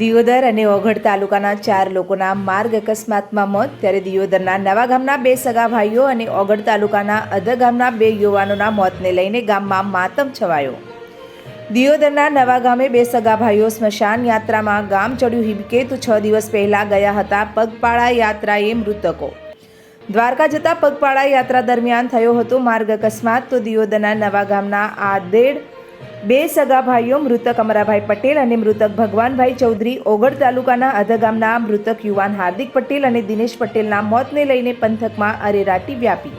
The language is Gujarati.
દિયોદર અને ઓઘડ તાલુકાના ચાર લોકોના માર્ગ અકસ્માતમાં મોત, ત્યારે દિયોદરના નવા ગામના બે સગા ભાઈઓ અને ઓઘડ તાલુકાના અધ ગામના બે યુવાનોના મોતને લઈને ગામમાં માતમ છવાયો. દિયોદરના નવા ગામે બે સગા ભાઈઓ સ્મશાન યાત્રામાં ગામ ચડ્યું હિબકે તો છ દિવસ પહેલાં ગયા હતા પગપાળા યાત્રાએ મૃતકો. દ્વારકા જતા પગપાળા યાત્રા દરમિયાન થયો હતો માર્ગ અકસ્માત, તો દિયોદરના નવા ગામના આદેડ બે સગા ભાઈઓ, મૃતક અમરાભાઈ પટેલ અને મૃતક ભગવાનભાઈ ચૌધરી ઓગળ તાલુકાના અધગામના મૃતક યુવાન હાર્દિક પટેલ અને દિનેશ પટેલના મોતને લઈને પંથકમાં અરેરાટી વ્યાપી.